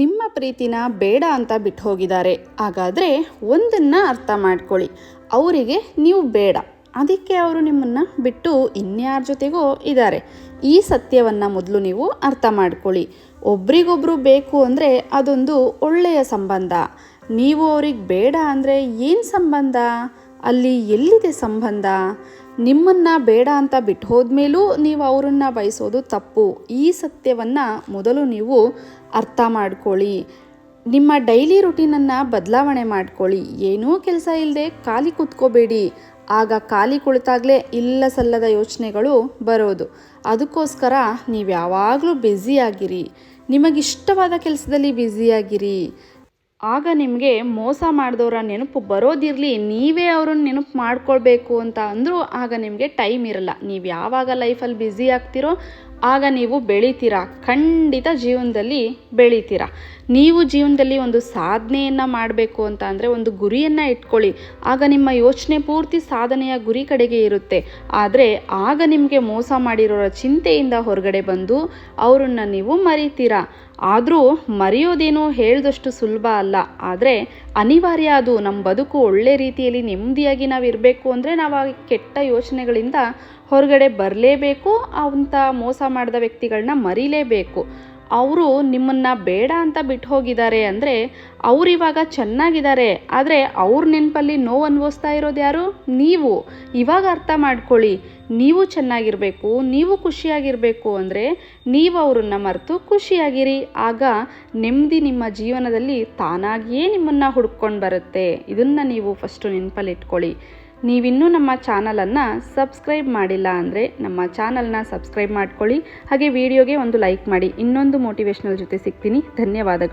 ನಿಮ್ಮ ಪ್ರೀತಿನ ಬೇಡ ಅಂತ ಬಿಟ್ಟು ಹೋಗಿದ್ದಾರೆ ಹಾಗಾದರೆ ಒಂದನ್ನು ಅರ್ಥ ಮಾಡ್ಕೊಳ್ಳಿ. ಅವರಿಗೆ ನೀವು ಬೇಡ. ಅದಕ್ಕೆ ಅವರು ನಿಮ್ಮನ್ನು ಬಿಟ್ಟು ಇನ್ಯಾರ ಜೊತೆಗೋ ಇದ್ದಾರೆ. ಈ ಸತ್ಯವನ್ನು ಮೊದಲು ನೀವು ಅರ್ಥ ಮಾಡ್ಕೊಳ್ಳಿ. ಒಬ್ರಿಗೊಬ್ರು ಬೇಕು ಅಂದರೆ ಅದೊಂದು ಒಳ್ಳೆಯ ಸಂಬಂಧ. ನೀವು ಅವ್ರಿಗೆ ಬೇಡ ಅಂದರೆ ಏನು ಸಂಬಂಧ? ಅಲ್ಲಿ ಎಲ್ಲಿದೆ ಸಂಬಂಧ? ನಿಮ್ಮನ್ನು ಬೇಡ ಅಂತ ಬಿಟ್ಟು ಹೋದ್ಮೇಲೂ ನೀವು ಅವರನ್ನು ಬಯಸೋದು ತಪ್ಪು. ಈ ಸತ್ಯವನ್ನು ಮೊದಲು ನೀವು ಅರ್ಥ ಮಾಡ್ಕೊಳ್ಳಿ. ನಿಮ್ಮ ಡೈಲಿ ರುಟೀನನ್ನು ಬದಲಾವಣೆ ಮಾಡ್ಕೊಳ್ಳಿ. ಏನೂ ಕೆಲಸ ಇಲ್ಲದೆ ಖಾಲಿ ಕೂತ್ಕೋಬೇಡಿ. ಆಗ ಖಾಲಿ ಕುಳಿತಾಗಲೇ ಇಲ್ಲ ಸಲ್ಲದ ಯೋಚನೆಗಳು ಬರೋದು. ಅದಕ್ಕೋಸ್ಕರ ನೀವು ಯಾವಾಗಲೂ ಬ್ಯುಸಿಯಾಗಿರಿ ನಿಮಗಿಷ್ಟವಾದ ಕೆಲಸದಲ್ಲಿ ಬ್ಯುಸಿಯಾಗಿರಿ ಆಗ ನಿಮಗೆ ಮೋಸ ಮಾಡಿದವರ ನೆನಪು ಬರೋದಿರಲಿ, ನೀವೇ ಅವ್ರನ್ನ ನೆನಪು ಮಾಡ್ಕೊಳ್ಬೇಕು ಅಂತ ಅಂದರೂ ಆಗ ನಿಮಗೆ ಟೈಮ್ ಇರಲ್ಲ. ನೀವು ಯಾವಾಗ ಲೈಫಲ್ಲಿ ಬ್ಯುಸಿ ಆಗ್ತಿರೋ ಆಗ ನೀವು ಬೆಳಿತೀರಾ? ಖಂಡಿತ ಜೀವನದಲ್ಲಿ ಬೆಳಿತೀರಾ. ನೀವು ಜೀವನದಲ್ಲಿ ಒಂದು ಸಾಧನೆಯನ್ನು ಮಾಡಬೇಕು ಅಂತ ಅಂದರೆ ಒಂದು ಗುರಿಯನ್ನು ಇಟ್ಕೊಳ್ಳಿ. ಆಗ ನಿಮ್ಮ ಯೋಚನೆ ಪೂರ್ತಿ ಸಾಧನೆಯ ಗುರಿ ಕಡೆಗೆ ಇರುತ್ತೆ. ಆದರೆ ಆಗ ನಿಮಗೆ ಮೋಸ ಮಾಡಿರೋರ ಚಿಂತೆಯಿಂದ ಹೊರಗಡೆ ಬಂದು ಅವರನ್ನು ನೀವು ಮರಿತೀರಾ? ಆದರೂ ಮರೆಯೋದೇನು ಹೇಳ್ದಷ್ಟು ಸುಲಭ ಅಲ್ಲ. ಆದರೆ ಅನಿವಾರ್ಯ ಅದು. ನಮ್ಮ ಬದುಕು ಒಳ್ಳೆ ರೀತಿಯಲ್ಲಿ ನೆಮ್ಮದಿಯಾಗಿ ನಾವು ಇರಬೇಕು ಅಂದರೆ ನಾವು ಆ ಕೆಟ್ಟ ಯೋಚನೆಗಳಿಂದ ಹೊರಗಡೆ ಬರಲೇಬೇಕು ಅಂತ ಮೋಸ ಮಾಡಿದ ವ್ಯಕ್ತಿಗಳನ್ನ ಮರಿಲೇಬೇಕು. ಅವರು ನಿಮ್ಮನ್ನು ಬೇಡ ಅಂತ ಬಿಟ್ಟು ಹೋಗಿದ್ದಾರೆ ಅಂದರೆ ಅವ್ರು ಇವಾಗ ಚೆನ್ನಾಗಿದ್ದಾರೆ. ಆದರೆ ಅವ್ರ ನೆನಪಲ್ಲಿ ನೋವು ಅನುಭವಿಸ್ತಾ ಇರೋದು ಯಾರು? ನೀವು. ಇವಾಗ ಅರ್ಥ ಮಾಡ್ಕೊಳ್ಳಿ. ನೀವು ಚೆನ್ನಾಗಿರಬೇಕು, ನೀವು ಖುಷಿಯಾಗಿರಬೇಕು ಅಂದರೆ ನೀವು ಅವರನ್ನು ಮರೆತು ಖುಷಿಯಾಗಿರಿ. ಆಗ ನೆಮ್ಮದಿ ನಿಮ್ಮ ಜೀವನದಲ್ಲಿ ತಾನಾಗಿಯೇ ನಿಮ್ಮನ್ನು ಹುಡ್ಕೊಂಡು ಬರುತ್ತೆ. ಇದನ್ನು ನೀವು ಫಸ್ಟು ನೆನಪಲ್ಲಿ ಇಟ್ಕೊಳ್ಳಿ. ನೀವಿನ್ನೂ ನಮ್ಮ ಚಾನಲನ್ನು ಸಬ್ಸ್ಕ್ರೈಬ್ ಮಾಡಿಲ್ಲ ಅಂದರೆ ನಮ್ಮ ಚಾನಲ್ನ ಸಬ್ಸ್ಕ್ರೈಬ್ ಮಾಡ್ಕೊಳ್ಳಿ ಹಾಗೆ ವಿಡಿಯೋಗೆ ಒಂದು ಲೈಕ್ ಮಾಡಿ ಇನ್ನೊಂದು ಮೋಟಿವೇಶ್ನಲ್ ಜೊತೆ ಸಿಗ್ತೀನಿ. ಧನ್ಯವಾದಗಳು.